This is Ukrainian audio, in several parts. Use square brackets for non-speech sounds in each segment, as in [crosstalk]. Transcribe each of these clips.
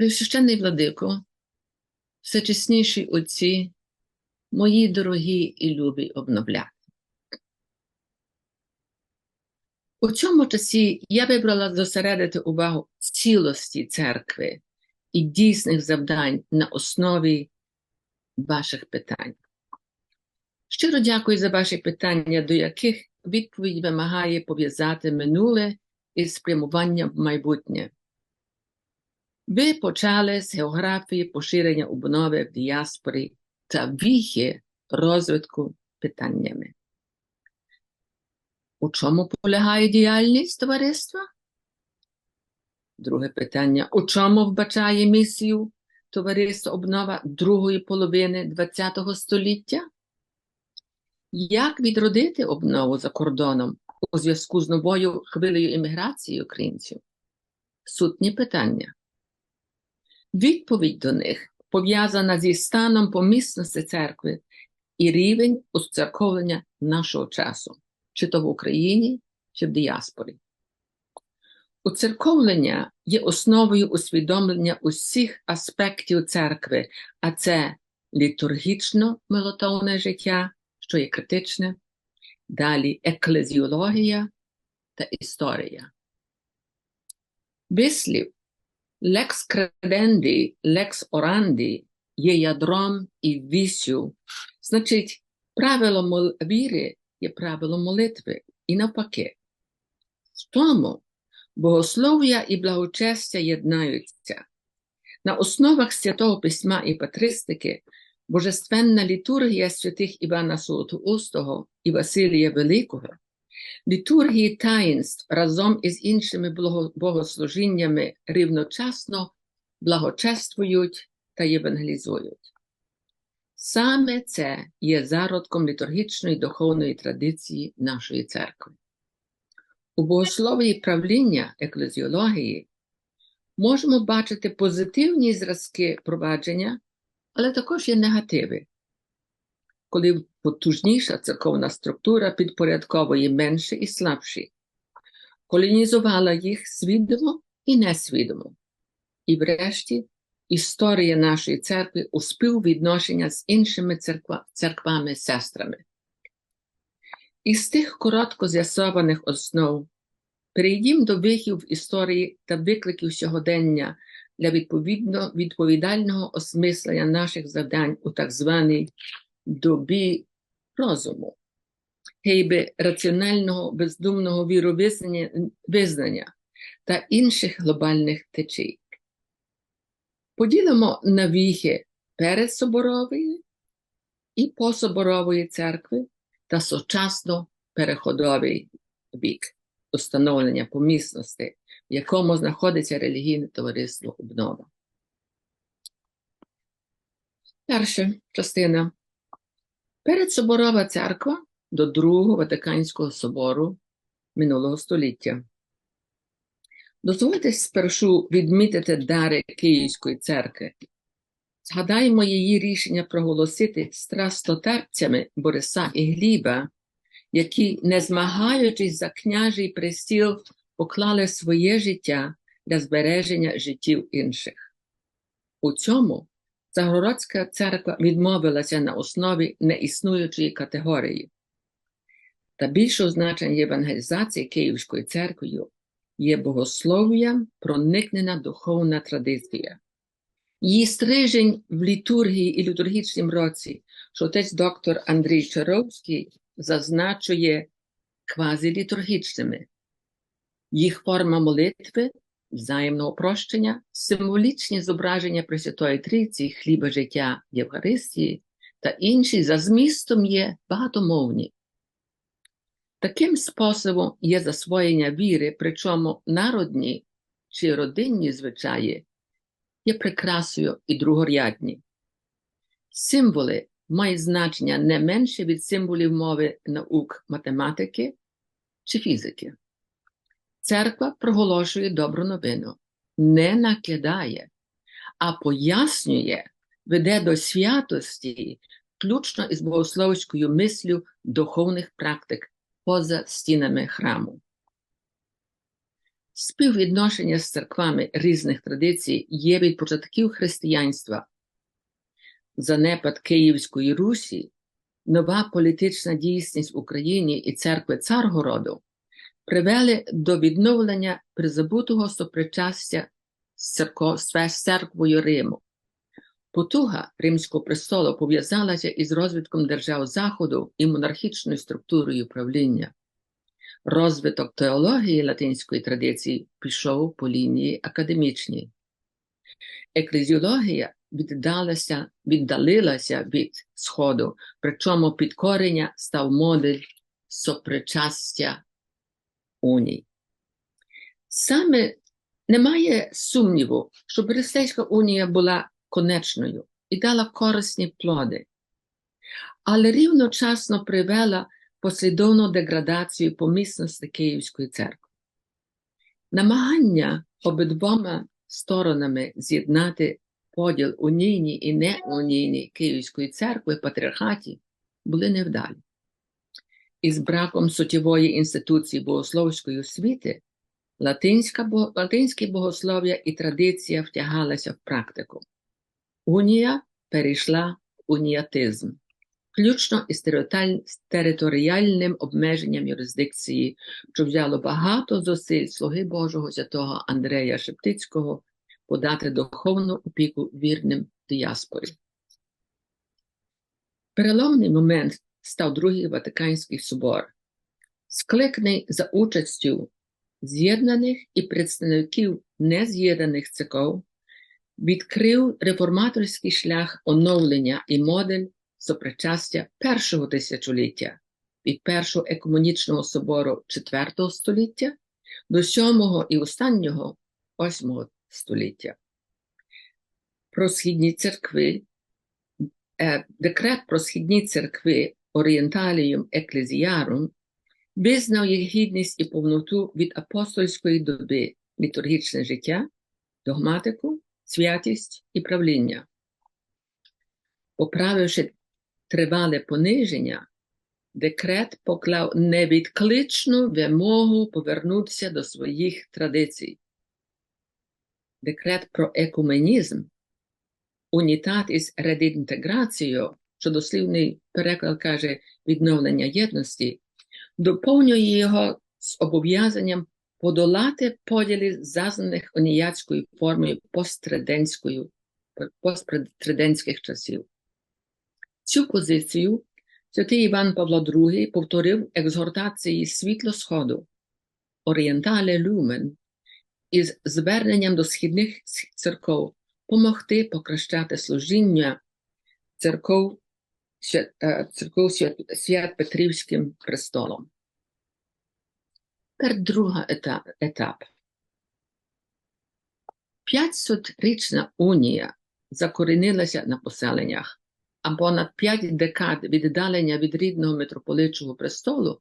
Пресвященний владико, всечесніші отці, мої дорогі і любі обновляти. У цьому часі я вибрала зосередити увагу цілості церкви і дійсних завдань на основі ваших питань. Щиро дякую за ваші питання, до яких відповідь вимагає пов'язати минуле із спрямуванням в майбутнє. Ви почали з географії поширення обнови в діаспорі та віхи розвитку питаннями. У чому полягає діяльність товариства? Друге питання: у чому вбачає місію товариства обнова другої половини ХХ століття? Як відродити обнову за кордоном у зв'язку з новою хвилею імміграції українців? Сутні питання. Відповідь до них пов'язана зі станом помісності церкви і рівень уцерковлення нашого часу, чи то в Україні, чи в діаспорі. Уцерковлення є основою усвідомлення усіх аспектів церкви, а це літургічно молотовне життя, що є критичне, далі еклезіологія та історія. Вислів Lex credendi, lex orandi є ядром і вісю. Значить, правило віри є правило молитви і навпаки. В тому богослов'я і благочестя єднаються. На основах святого письма і патристики божественна літургія святих Івана Солотоустого і Василія Великого Літургії таїнств разом із іншими богослужіннями рівночасно благочествують та євангелізують. Саме це є зародком літургічної духовної традиції нашої церкви. У богословії правління еклезіології можемо бачити позитивні зразки провадження, але також є негативи, коли потужніша церковна структура підпорядковує менші і слабші, колонізувала їх свідомо і несвідомо. І врешті історія нашої церкви у співвідношення з іншими церква, церквами-сестрами. Із тих коротко з'ясованих основ перейдімо до вихів історії та викликів сьогодення для відповідно відповідального осмислення наших завдань у так званій добі розуму, гейби раціонального бездумного віровизнання та інших глобальних течій. Поділимо на віхи передсоборової і пособорової церкви та сучасно переходовий вік установлення помісності, в якому знаходиться релігійне товариство обнова. Перша частина Передсоборова церква до Другого Ватиканського собору минулого століття. Дозвольте спершу відмітити дари Київської церкви. Згадаємо її рішення проголосити страстотерпцями Бориса і Гліба, які, не змагаючись за княжий престіл, поклали своє життя для збереження життів інших. У цьому Загородська церква відмовилася на основі неіснуючої категорії. Та більше значення євангелізації Київською церквою є богослов'я, проникнена духовна традиція. Її стрижень в літургії і літургічнім році, що отець доктор Андрій Чаровський зазначує квазілітургічними. Їх форма молитви взаємного прощення, символічні зображення Пресвятої Трійці, хліба життя Євхаристії та інші за змістом є багатомовні. Таким способом є засвоєння віри, причому народні чи родинні звичаї є прикрасою і другорядні. Символи мають значення не менше від символів мови наук математики чи фізики. Церква проголошує добру новину, не накидає, а пояснює, веде до святості, включно із богословською мислю духовних практик поза стінами храму. Співвідношення з церквами різних традицій є від початків християнства. Занепад Київської Русі, нова політична дійсність в Україні і церкви Царгороду привели до відновлення призабутого сопричастя з церквою Риму. Потуга Римського престолу пов'язалася із розвитком держав Заходу і монархічною структурою правління. Розвиток теології латинської традиції пішов по лінії академічній. Еклезіологія віддалася, віддалилася від Сходу, причому підкорення став модель сопричастя уній. Саме немає сумніву, що Берестейська унія була конечною і дала корисні плоди, але рівночасно привела послідовну деградацію помісності Київської церкви. Намагання обидвома сторонами з'єднати поділ унійній і неунійній Київської церкви патріархаті були невдалі. Із браком суттєвої інституції богословської освіти латинська, латинське богослов'я і традиція втягалася в практику. Унія перейшла в уніатизм, включно із територіальним обмеженням юрисдикції, що взяло багато зусиль слуги Божого святого Андрея Шептицького подати духовну опіку вірним діаспорі. Переломний момент став Другий Ватиканський собор, скликаний за участю з'єднаних і представників нез'єднаних церков, відкрив реформаторський шлях оновлення і модель сопричастя першого тисячоліття від першого екуменічного собору IV століття до сьомого і останнього VIII століття. Про східні церкви, е, декрет про східні церкви Орієнталіум Еклезіарум визнав їх гідність і повноту від апостольської доби літургічне життя, догматику, святість і правління. Поправивши тривале пониження, декрет поклав невідкличну вимогу повернутися до своїх традицій. Декрет про екуменізм, унітатіс редінтеграцією, що дослівний переклад каже відновлення єдності, доповнює його з обов'язанням подолати поділи, зазнаних уніяцькою формою посттридентських часів. Цю позицію святий Іван Павло II повторив екзгортації світло Сходу Орієнтале Люмен із зверненням до східних церков помогти покращати служіння церков, церков свят, Петрівським престолом. Тепер другий етап. етап. 500-річна унія закорінилася на поселеннях, а понад 5 декад віддалення від рідного митрополичого престолу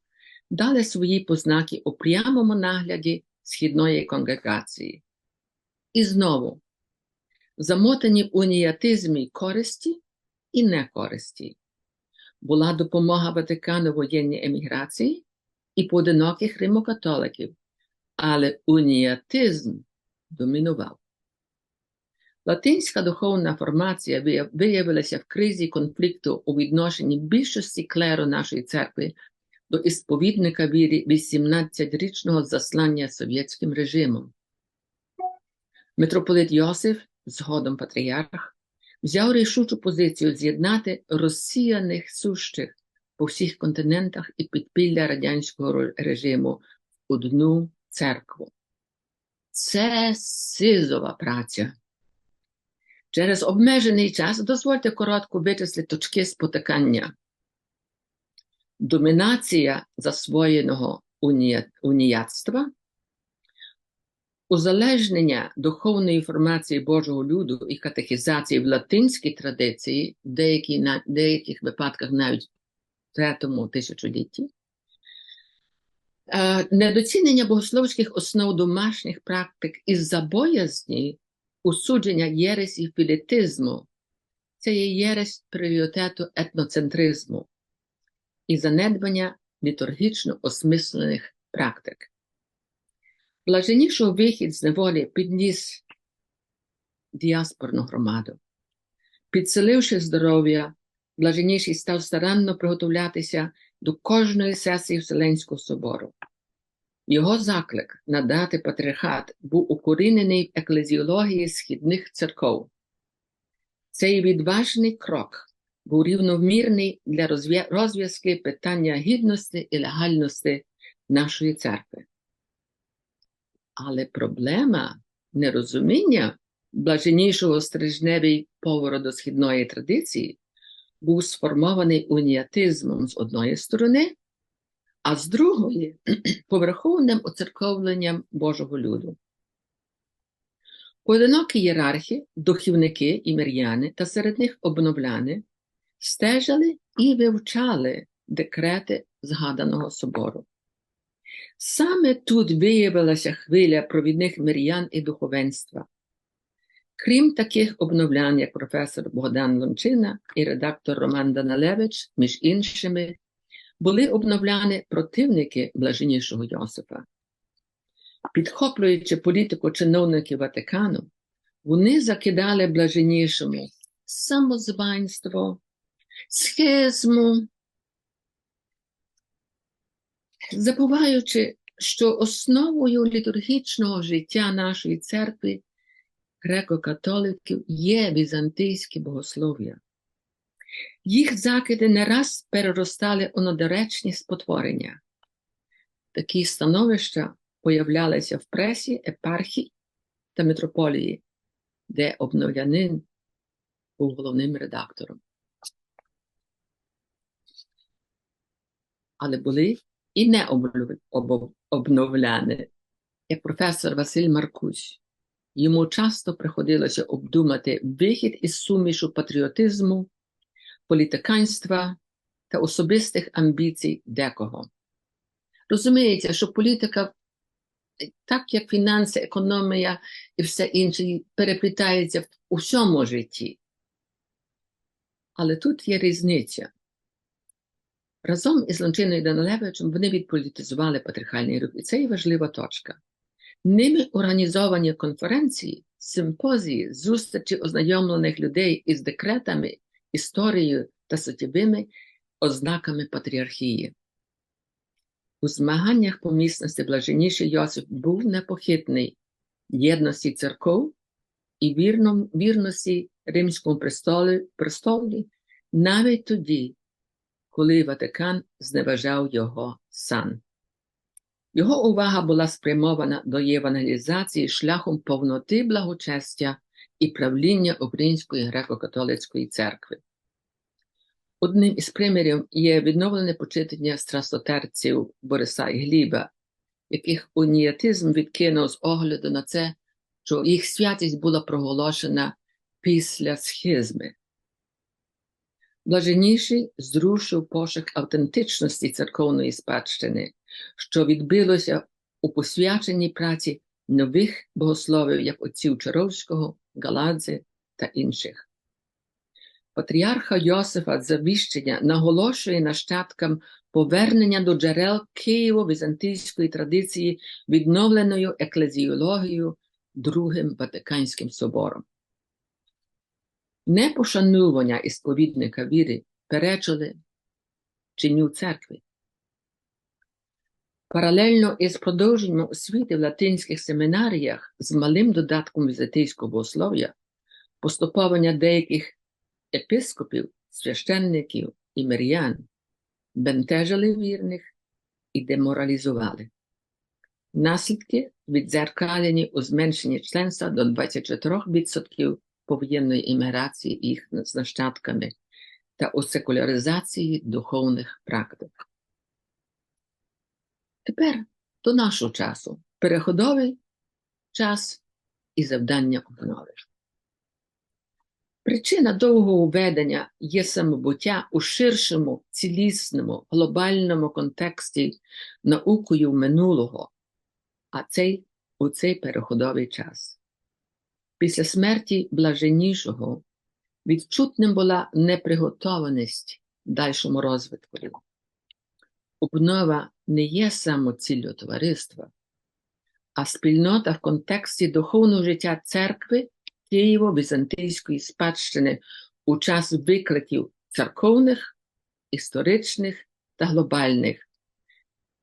дали свої познаки у прямому нагляді східної конгрегації. І знову, замотані в уніатизмі користі і некористі, була допомога Ватикану воєнній еміграції і поодиноких римокатоликів, але уніатизм домінував. Латинська духовна формація виявилася в кризі конфлікту у відношенні більшості клеру нашої церкви до ісповідника віри 18-річного заслання совєтським режимом. Митрополит Йосиф, згодом патріарх, взяв рішучу позицію з'єднати розсіяних сущих по всіх континентах і підпілля радянського режиму в одну церкву. Це сизова праця. Через обмежений час дозвольте коротко вичислити точки спотикання. Домінація засвоєного уні- уніятства, узалежнення духовної формації Божого люду і катехізації в латинській традиції, в деякі, на деяких випадках навіть в третьому тисячолітті, Е, недоцінення богословських основ домашніх практик із-за боязні усудження єресі філітизму, це є єресь пріоритету етноцентризму і занедбання літургічно осмислених практик. Блаженнішого вихід з неволі підніс діаспорну громаду. Підсиливши здоров'я, блаженніший став старанно приготовлятися до кожної сесії Вселенського собору. Його заклик надати патріархат був укорінений в еклезіології східних церков. Цей відважний крок був рівномірний для розв'язки питання гідності і легальності нашої церкви. Але проблема нерозуміння блаженнішого стрижневий повороту східної традиції був сформований уніатизмом з одної сторони, а з другої [clears throat] поверховним оцерковленням Божого люду. Поодинокі єрархи, духівники і мир'яни та серед них обновляни стежили і вивчали декрети згаданого собору. Саме тут виявилася хвиля провідних мир'ян і духовенства. Крім таких обновлян, як професор Богдан Лончина і редактор Роман Даналевич, між іншими, були обновляни противники блаженнішого Йосипа. Підхоплюючи політику чиновників Ватикану, вони закидали блаженнішому самозванство, схизму, забуваючи, що основою літургічного життя нашої церкви греко-католиків є візантийське богослов'я. Їх закиди не раз переростали у недоречні спотворення. Такі становища появлялися в пресі, епархії та митрополії, де обновлянин був головним редактором. Але були і не обновляни, як професор Василь Маркусь. Йому часто приходилося обдумати вихід із сумішу патріотизму, політиканства та особистих амбіцій декого. Розуміється, що політика, так як фінанси, економія і все інше, переплітається в усьому житті. Але тут є різниця. Разом із Лончиною Данилевичем вони відполітизували патріархальний рух, і це є важлива точка. Ними організовані конференції, симпозії, зустрічі ознайомлених людей із декретами, історією та суттєвими ознаками патріархії. У змаганнях по місності блаженніший Йосип був непохитний єдності церков і вірном, вірності Римському престолі, престолі навіть тоді, коли Ватикан зневажав його сан. Його увага була спрямована до євангелізації шляхом повноти благочестя і правління Української греко-католицької церкви. Одним із примірів є відновлене почитання страстотерців Бориса і Гліба, яких уніатизм відкинув з огляду на це, що їх святість була проголошена після схизми. Блаженніший зрушив пошук автентичності церковної спадщини, що відбилося у посвяченій праці нових богословів, як отців Чаровського, Галадзе та інших. Патріарха Йосифа завіщення наголошує нащадкам повернення до джерел Києво-візантійської традиції, відновленою еклезіологією Другим Ватиканським собором. Непошанування і сповідника віри перечили чиню церкви. Паралельно із продовженням освіти в латинських семінаріях з малим додатком візитейського богослов'я, поступовання деяких епископів, священників і мир'ян бентежили вірних і деморалізували. Наслідки відзеркалені у зменшенні членства до 24% повоєнної імміграції їх з нащадками та у секуляризації духовних практик. Тепер до нашого часу переходовий час і завдання обнови. Причина довгого введення є самобуття у ширшому, цілісному, глобальному контексті наукою минулого, а цей у цей переходовий час. Після смерті блаженнішого відчутним була неприготованість дальшому розвитку. Обнова не є самоціллю товариства, а спільнота в контексті духовного життя церкви Києво-Візантійської спадщини у час викликів церковних, історичних та глобальних,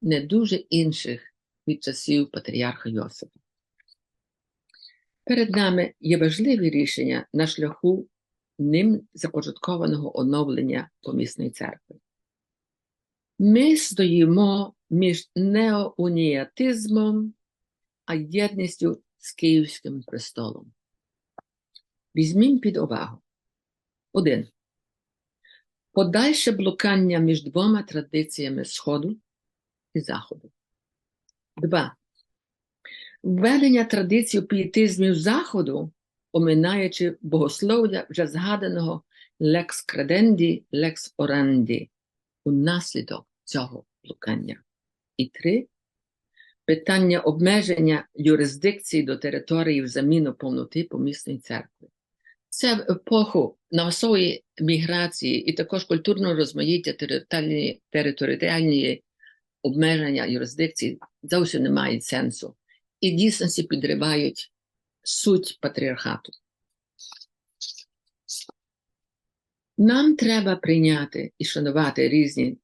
не дуже інших від часів патріарха Йосипа. Перед нами є важливі рішення на шляху ним започаткованого оновлення помісної церкви. Ми стоїмо між неоуніатизмом а єдністю з Київським престолом. Візьмімо під увагу. Один. Подальше блукання між двома традиціями Сходу і Заходу. Два. Введення традицій пієтизмів Заходу, оминаючи богослов'я вже згаданого лекс креденді, лекс оранді, унаслідок цього блукання. І три питання обмеження юрисдикції до території в заміну повноти помісної церкви. Це в епоху масової міграції і також культурного розмаїття територіальної, територіальної обмеження юрисдикції зовсім не мають сенсу. І дійсності підривають суть патріархату. Нам треба прийняти і шанувати різні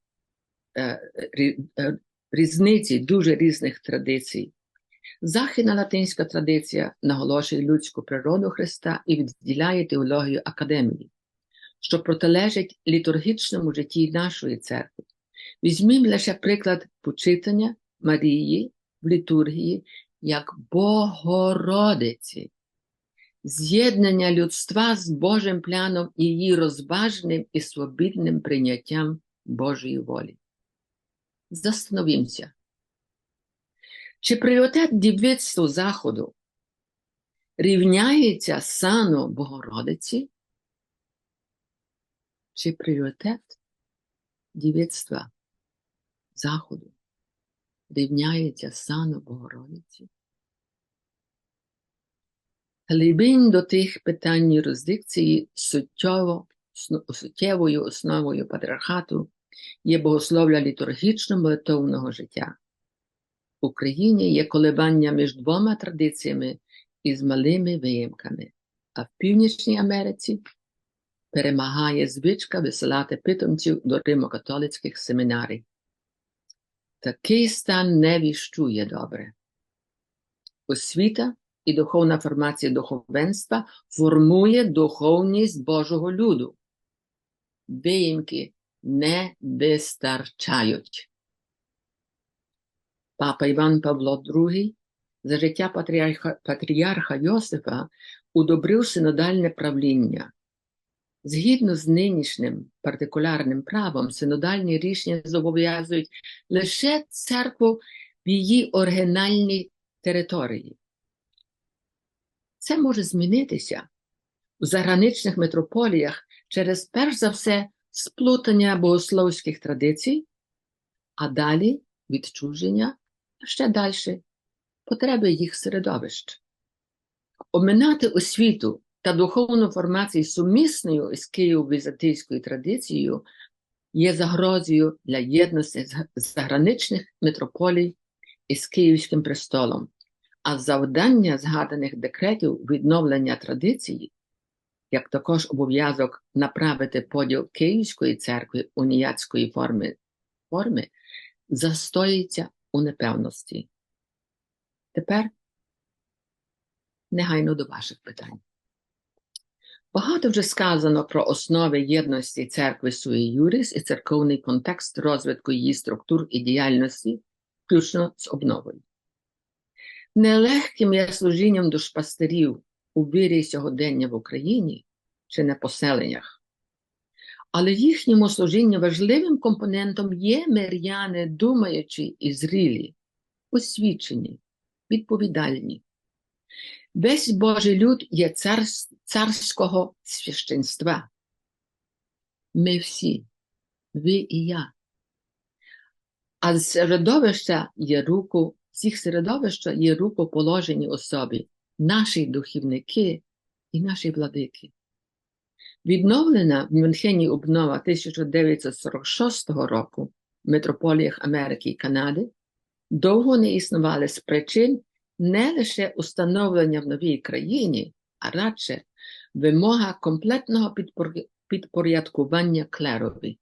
е, е, різниці дуже різних традицій. Західна латинська традиція наголошує людську природу Христа і відділяє теологію академії, що протилежить літургічному житті нашої церкви. Візьмімо лише приклад почитання Марії в літургії як Богородиці, з'єднання людства з Божим планом і її розважним і свобідним прийняттям Божої волі. Застановімося. Чи пріоритет дівицтву Заходу рівняється сану Богородиці? Чи пріоритет дівицтва Заходу рівняється сану Богородиці? Глибінь до тих питань юрисдикції суттєво, суттєвою основою патріархату є богослов'я літургічно-молитовного життя. В Україні є коливання між двома традиціями із малими виїмками, а в Північній Америці перемагає звичка висилати питомців до римокатолицьких семінарій. Такий стан не віщує добре. Освіта і духовна формація духовенства формує духовність Божого люду. Виїмки не вистачають. Папа Іван Павло II за життя патріарха, патріарха Йосифа удобрив синодальне правління. Згідно з нинішнім партикулярним правом, синодальні рішення зобов'язують лише церкву в її оригінальній території. Це може змінитися у заграничних метрополіях через перш за все сплутання богословських традицій, а далі відчуження, а ще далі потреби їх середовищ. Оминати освіту та духовну формацію сумісною з Києво-візантійською традицією є загрозою для єдності заграничних метрополій із Київським престолом, а завдання згаданих декретів відновлення традиції як також обов'язок направити поділ Київської церкви уніяцької форми, форми застоїться у непевності. Тепер негайно до ваших питань. Багато вже сказано про основи єдності церкви Суї Юріс і церковний контекст розвитку її структур і діяльності, включно з обновою. Нелегким є служінням душпастерів у вірі сьогодення в Україні чи на поселеннях. Але їхньому служінню важливим компонентом є миряни, думаючі і зрілі, освічені, відповідальні. Весь Божий люд є цар, царського священства. Ми всі, ви і я. А з середовища є руку, з їх середовища є рукоположені особи, наші духівники і наші владики. Відновлена в Мюнхені обнова 1946 року в метрополіях Америки і Канади довго не існували з причин не лише установлення в новій країні, а радше вимога комплетного підпорядкування клерові.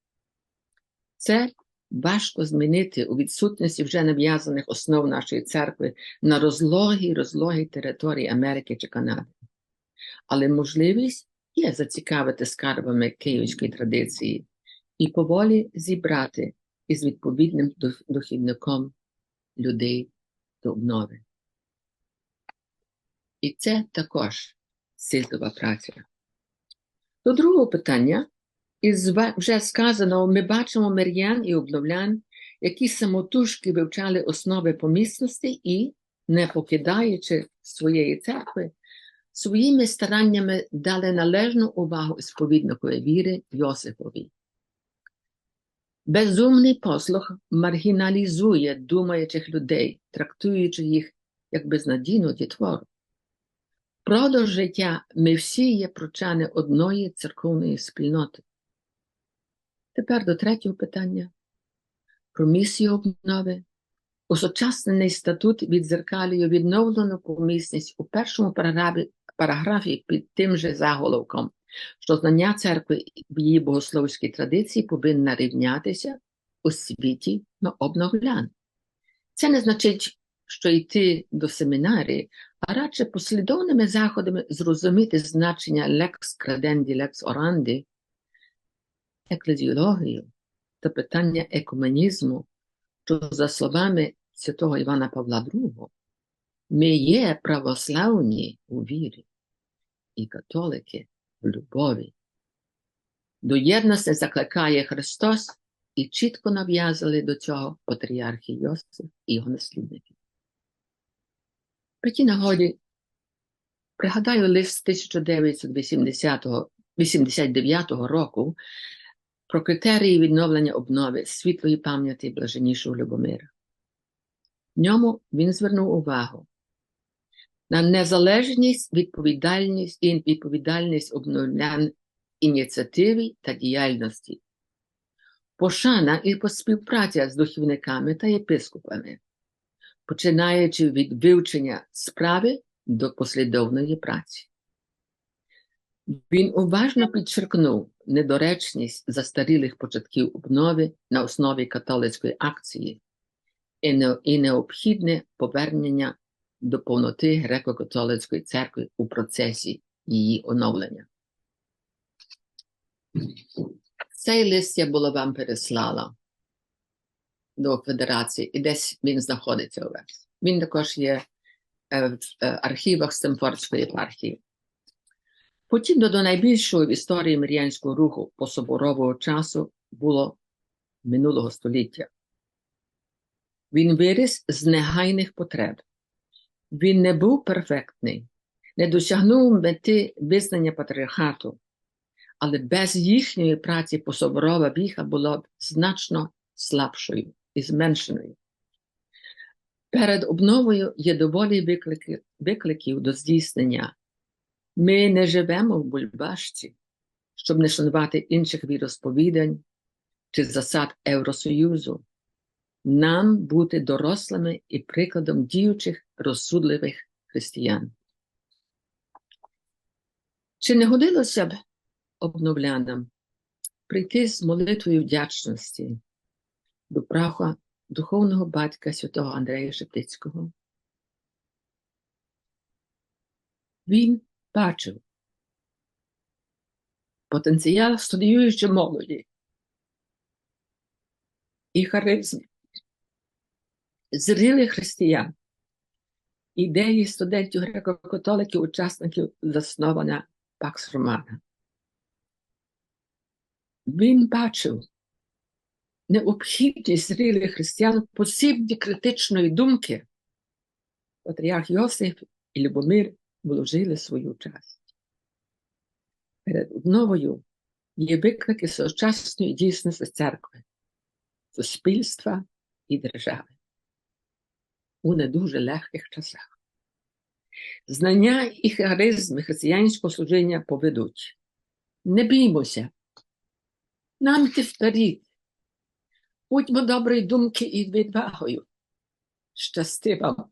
Це важко змінити у відсутності вже нав'язаних основ нашої церкви на розлогій розлогій території Америки чи Канади. Але можливість є зацікавити скарбами київської традиції і поволі зібрати із відповідним духівником людей до обнови. І це також сильтова праця. До другого питання, із вже сказаного, ми бачимо мир'ян і обновлян, які самотужки вивчали основи помісності і, не покидаючи своєї церкви, своїми стараннями дали належну увагу сповідникові віри Йосипові. Безумний послух маргіналізує думаючих людей, трактуючи їх як безнадійну дітвору. Продовж життя ми всі є прочани одної церковної спільноти. Тепер до третього питання про місію обнови. Осучаснений статут відзеркалює відновлену помісність у першому параграфі, під тим же заголовком, що знання церкви в її богословській традиції повинна рівнятися у світі на обновлян. Це не значить, що йти до семінарії, а радше послідовними заходами зрозуміти значення лекс краденді, лекс оранді, еклезіологію та питання екуменізму, що, за словами святого Івана Павла II, ми є православні у вірі і католики в любові. До єдності закликає Христос і чітко нав'язали до цього патріархи Йосиф і його наслідники. При тій нагоді пригадаю лист 1989 року про критерії відновлення обнови світлої пам'яті блаженнішого Любомира. В ньому він звернув увагу на незалежність, відповідальність і відповідальність обновлян ініціативи та діяльності, пошана і співпраця з духовниками та єпископами, починаючи від вивчення справи до послідовної праці. Він уважно підчеркнув недоречність застарілих початків обнови на основі католицької акції і необхідне повернення до повноти греко-католицької церкви у процесі її оновлення. Цей лист я була вам переслала до Федерації, і десь він знаходиться у вас. Він також є е, в е, архівах Стемфордської єпархії. Подібно до найбільшого в історії мир'янського руху пособорового часу було минулого століття. Він виріс з негайних потреб. Він не був перфектний, не досягнув мети визнання патріархату, але без їхньої праці пособорова віха була б значно слабшою і зменшеною. Перед обновою є доволі виклики, викликів до здійснення. Ми не живемо в бульбашці, щоб не шанувати інших віросповідань чи засад Євросоюзу. Нам бути дорослими і прикладом діючих розсудливих християн. Чи не годилося б обновлянам прийти з молитвою вдячності до праха духовного батька святого Андрея Шептицького? Він бачив потенціал студіюючої молоді і харизм зрілих християн, ідеї студентів греко-католиків, учасників засновання Пакс Романа. Він бачив необхідність зрілих християн посібні критичної думки. Патріарх Йосиф і Любомир вложили свою часть. Перед обновою є виклики сучасної дійсності церкви, суспільства і держави у не дуже легких часах. Знання і харизми християнського служіння поведуть. Не біймося. Нам йти вперед. Будьмо доброї думки і відвагою. Щасти вам.